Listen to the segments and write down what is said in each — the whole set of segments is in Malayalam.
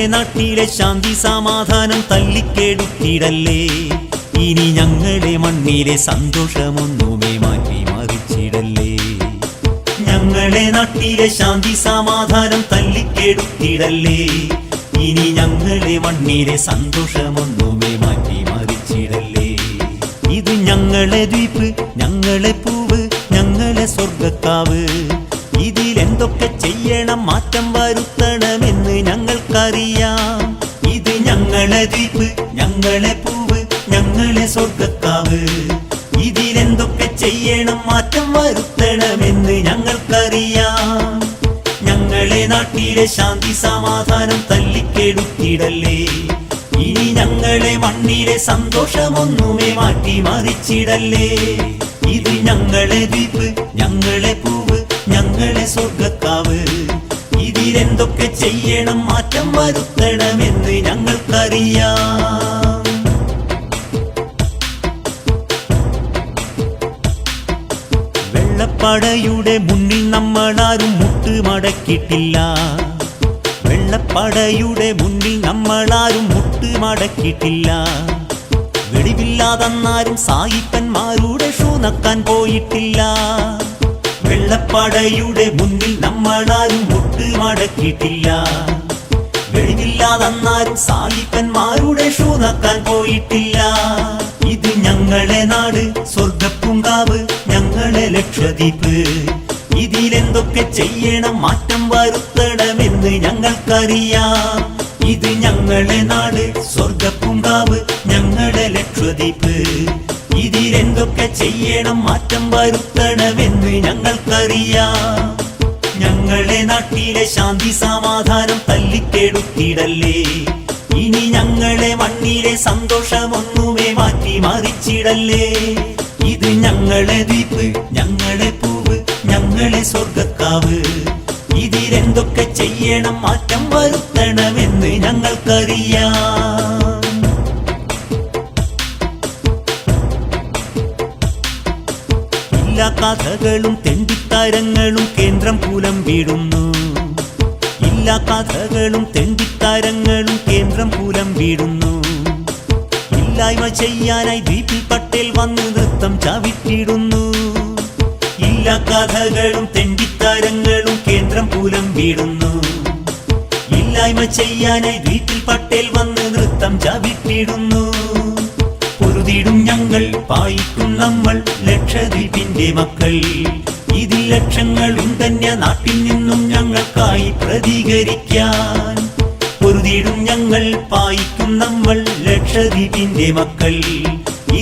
ഞങ്ങളെ നാട്ടിലെ ശാന്തി സമാധാനം തല്ലിക്കെടുത്തിടല്ലേ ഇനി ഞങ്ങളുടെ മണ്ണിലെ സന്തോഷമൊന്നുമേ മാറ്റി മറിച്ചിടല്ലേ? ഞങ്ങളുടെ നാട്ടിലെ ശാന്തി സമാധാനം തല്ലിക്കെടുത്തിടല്ലേ ഇനി ഞങ്ങളെ മണ്ണിലെ സന്തോഷമൊന്നുമേ മാറ്റി മറിച്ചിടല്ലേ? ഇത് ഞങ്ങളെ ദ്വീപ് ഞങ്ങളെ പൂവ് ഞങ്ങളെ സ്വർഗക്കാവ് ഇതിലെന്തൊക്കെ ചെയ്യണം മാറ്റം വരുത്തണമെന്ന് ഞങ്ങളെ ദ്വീപ് ഞങ്ങളെ പൂവ് ഞങ്ങളെ സ്വർഗക്കാവ് ഇതിലെന്തൊക്കെ ചെയ്യണം മാറ്റം വരുത്തണമെന്ന് ഞങ്ങൾക്കറിയാം. ഞങ്ങളെ നാട്ടിലെ ശാന്തി സമാധാനം തല്ലിക്കെടുത്തിടല്ലേ. ഇനി ഞങ്ങളെ മണ്ണിലെ സന്തോഷമൊന്നുമേ മാറ്റി മറിച്ചിടല്ലേ ഇത് ഞങ്ങളെ ദ്വീപ് ഞങ്ങളെ പൂവ് ഞങ്ങളെ സ്വർഗക്കാവ് ഇതിലെന്തൊക്കെ ചെയ്യണം മാറ്റം വരുത്തണമെന്ന് മുന്നിൽ നമ്മളാരും മുട്ടുമടക്കിയിട്ടില്ല വെള്ളപ്പടയുടെ മുന്നിൽ നമ്മളാരും മുട്ടുമടക്കിയിട്ടില്ല വെളിവില്ലാതന്നാരും സായിപ്പന്മാരുടെ ഷൂ നക്കാൻ പോയിട്ടില്ല. വെള്ളപ്പടയുടെ മുന്നിൽ നമ്മളാരും മുട്ടുമടക്കിയിട്ടില്ല വെളിവില്ലാതന്നാരും സായിപ്പന്മാരുടെ ഷൂ നക്കാൻ പോയിട്ടില്ല. ഇത് ഞങ്ങളെ നാട് സ്വർഗപ്പുങ്കാവ് ഞങ്ങളെ ലക്ഷദ്വീപ്. ഇതിലെന്തൊക്കെ ചെയ്യണം മാറ്റം വരുത്തണമെന്ന് ഞങ്ങൾക്കറിയാം. ഇത് ഞങ്ങളെ നാട് സ്വർഗപ്പുങ്കാവ് ഞങ്ങളെ ലക്ഷദ്വീപ്. ഇതിലെന്തൊക്കെ ചെയ്യണം മാറ്റം വരുത്തണമെന്ന് ഞങ്ങൾക്കറിയാം. ഞങ്ങളെ നാട്ടിലെ ശാന്തി സമാധാനം തല്ലിക്കെടുത്തിടല്ലേ. ഇനി ഞങ്ങളെ മണ്ണിലെ സന്തോഷമൊന്നുമേ മാറ്റി മറിച്ചിടല്ലേ. ഇത് ഞങ്ങളെ ദ്വീപ് ഞങ്ങളെ പൂവ് ഞങ്ങളെ സ്വർഗക്കാവ് ഇതിലെന്തൊക്കെ ചെയ്യണം? മാറ്റം വരുത്തണമെന്ന് ഞങ്ങൾക്കറിയാം. എല്ലാ കഥകളും തെണ്ടിത്താരങ്ങളും കേന്ദ്രം കൂലം വീടുന്നു. എല്ലാ കഥകളും തെണ്ടിത്താരങ്ങളും കേന്ദ്രം കൂലം വീടുന്നു. ഇല്ലായ്മ ചെയ്യാനായി ദീപി പട്ടേൽ വന്ന് നൃത്തം ചവിട്ടിടുന്നു. എല്ലാ കഥകളും കേന്ദ്രം വീടുന്നു. ഇല്ലായ്മ ചെയ്യാനായി വീട്ടിൽ പട്ടേൽ വന്ന് നൃത്തം ചവിട്ടിടുന്നു. പൊരുതിടും ഞങ്ങൾ പായിക്കും നമ്മൾ ലക്ഷദ്വീപിന്റെ മക്കൾ. ഇതിൽ ലക്ഷങ്ങളും തന്നെ നാട്ടിൽ നിന്നും ഞങ്ങൾക്കായി പ്രതികരിക്കാൻ. പൊരുതിടും ഞങ്ങൾ പായിക്കും നമ്മൾ ലക്ഷദ്വീപിന്റെ മക്കൾ.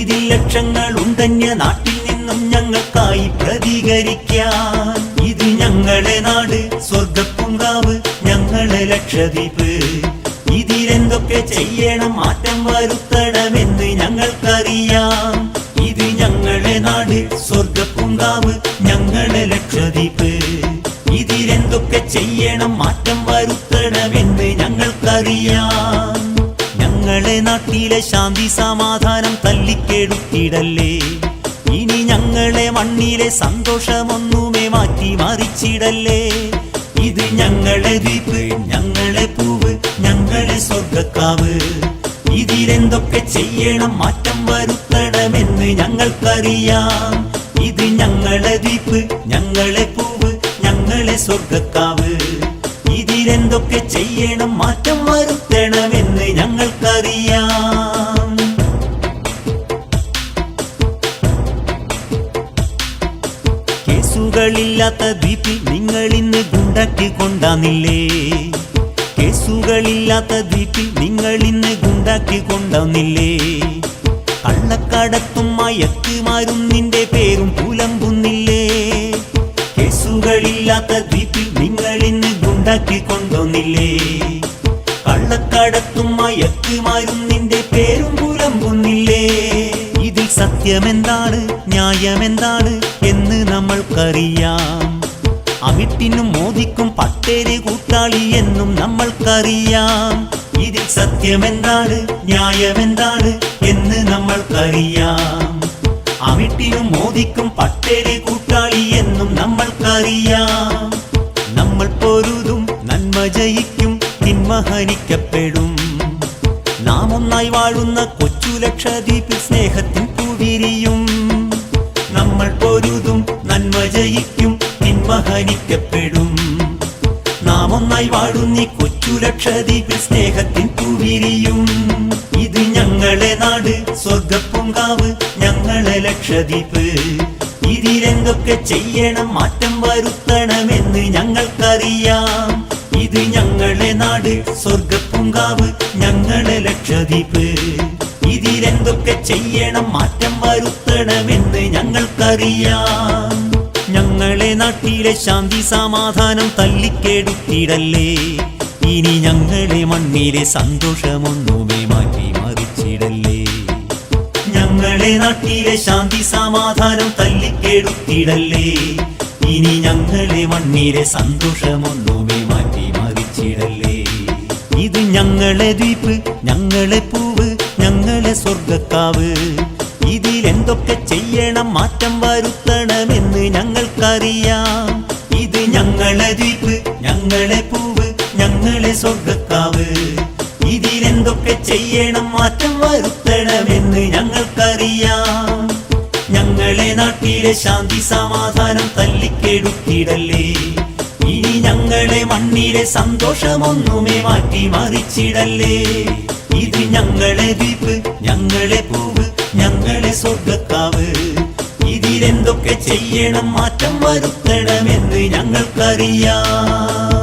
ഇതിൽ ലക്ഷങ്ങളും തന്നെ നാട്ടിൽ നിന്നും ഞങ്ങൾക്കായി പ്രതികരിക്കാൻ. ഇത് ഞങ്ങളെ നാട് സ്വർഗപ്പുങ്കാവ് ഞങ്ങളെ ലക്ഷദ്വീപ്. ഇതിലെന്തൊക്കെ ചെയ്യണം മാറ്റം വരുത്തണമെന്ന് ഞങ്ങൾക്കറിയാം. ഇത് ഞങ്ങളെ നാട് സ്വർഗപ്പുങ്കാവ് ഞങ്ങളെ ലക്ഷദ്വീപ്. ഇതിലെന്തൊക്കെ ചെയ്യണം മാറ്റം വരുത്തണമെന്ന് ഞങ്ങൾക്കറിയാം. ഞങ്ങളെ നാട്ടിലെ ശാന്തി സമാധാനം തല്ലിക്കെടുത്തിടല്ലേ. ഇനി ഞങ്ങളെ മണ്ണിലെ സന്തോഷമൊന്നുമേ മാറ്റി മറിച്ചിടല്ലേ ഇത് ഞങ്ങളെ ദ്വീപ് ഞങ്ങളെ പൂവ് ഞങ്ങളെ സ്വർഗക്കാവ് ഇതിലെന്തൊക്കെ ചെയ്യണം മാറ്റം വരുത്തണമെന്ന് ഞങ്ങൾക്കറിയാം. ഇത് ഞങ്ങളെ ദ്വീപ് ഞങ്ങളെ പൂവ് ഞങ്ങളെ സ്വർഗക്കാവ് ഇതിലെന്തൊക്കെ ചെയ്യണം മാറ്റം വരുത്തണമെന്ന് ഞങ്ങൾക്കറിയാം. കേസുകളില്ലാത്ത ദ്വീപിൽ നിങ്ങൾ ഇന്ന് ഗുണ്ടാക്കി കൊണ്ടാന്നില്ലേ? കേസുകളില്ലാത്ത ദ്വീപിൽ നിങ്ങൾ ഇന്ന് ഗുണ്ടാക്കി കൊണ്ടാന്നില്ലേ? കള്ളക്കടത്തും മയക്കുമാരും നിന്റെ പേരും പുലമ്പുന്നില്ലേ? കേസുകളില്ലാത്ത ദ്വീപിൽ നിങ്ങൾ ഇന്ന് ഗുണ്ടാക്കി കൊണ്ടോന്നില്ലേ കള്ളക്കടത്തും മയക്കുമാരും നിന്റെ പേരും പുലമ്പുന്നില്ലേ? ഇതിൽ സത്യമെന്താണ്? ന്യായമെന്താണ്? നമ്മൾക്കറിയാം. അമിട്ടിനും മോദിക്കും പട്ടേര് കൂട്ടാളി എന്നും നമ്മൾക്കറിയാം. ഇതിൽ സത്യമെന്താണ് ന്യായമെന്താണ് എന്ന് നമ്മൾക്കറിയാം. അമിട്ടിനും മോദിക്കും പട്ടേരി കൂട്ടാളി എന്നും നമ്മൾക്കറിയാം. നമ്മൾ പൊരുതും നന്മ ജയിക്കും തിന്മ മാനിക്കപ്പെടും നാം ഒന്നായി വാഴുന്ന കൊച്ചു ലക്ഷദ്വീപിൽ സ്നേഹത്തിൽ പൂവിരിയും. നമ്മൾ പൊരുതും നന്മ ജയിക്കും തിന്മ ഹനിക്കപ്പെടും നാം ഒന്നായി വാഴുന്നീ കൊച്ചു ലക്ഷദ്വീപിൽ സ്നേഹത്തിൻ പൂവിരിയും ഇത് ഞങ്ങളെ നാട് സ്വർഗപ്പുങ്കാവ് ഞങ്ങളെ ലക്ഷദ്വീപ്. ഇതിലെന്തൊക്കെ ചെയ്യണം മാറ്റം വരുത്തണമെന്ന് ഞങ്ങൾക്കറിയാം. ഇത് ഞങ്ങളെ നാട് സ്വർഗപ്പുങ്കാവ് ഞങ്ങളെ ലക്ഷദ്വീപ്. ഇതിലെന്തൊക്കെ ചെയ്യണം മാറ്റം വരുത്തണമെന്ന് ഞങ്ങൾക്കറിയാം. ഞങ്ങളെ ശാന്തി സമാധാനം തല്ലിക്കെടുത്തിടല്ലേ? ഇനി ഞങ്ങളെ മണ്ണിലെ സന്തോഷമൊന്നുമേ മാറ്റി മറിച്ചിടല്ലേ? ഞങ്ങളെ നാട്ടിലെ ശാന്തി സമാധാനം തല്ലിക്കെടുത്തിടല്ലേ? ഇനി ഞങ്ങളെ മണ്ണിലെ സന്തോഷമൊന്നുമേ മാറ്റി മറിച്ചിടല്ലേ? ഇത് ഞങ്ങളെ ദ്വീപ് ഞങ്ങളെ പൂവ് ഞങ്ങളെ സ്വർഗക്കാവ് ഇതിലെന്തൊക്കെ ചെയ്യണം മാറ്റം വരുത്തണമെന്ന് ഞങ്ങൾക്കറിയാം. സ്വർഗക്കാവ്. ഇതിലെന്തൊക്കെ ചെയ്യണം? മാറ്റം വരുത്തണമെന്ന് ഞങ്ങൾക്കറിയാം. ഞങ്ങളെ നാട്ടിലെ ശാന്തി സമാധാനം തല്ലിക്കെടുത്തിടല്ലേ. ഇനി ഞങ്ങളെ മണ്ണിലെ സന്തോഷമൊന്നുമേ മാറ്റി മറിച്ചിടല്ലേ ഇത് ഞങ്ങളെ ദ്വീപ് ഞങ്ങളെ പൂവ് ഞങ്ങളെ സ്വർഗക്കാവ്. ഇതിലെന്തൊക്കെ ചെയ്യണം? മാറ്റം വരുത്തണമെന്ന് ഞങ്ങൾക്കറിയാം.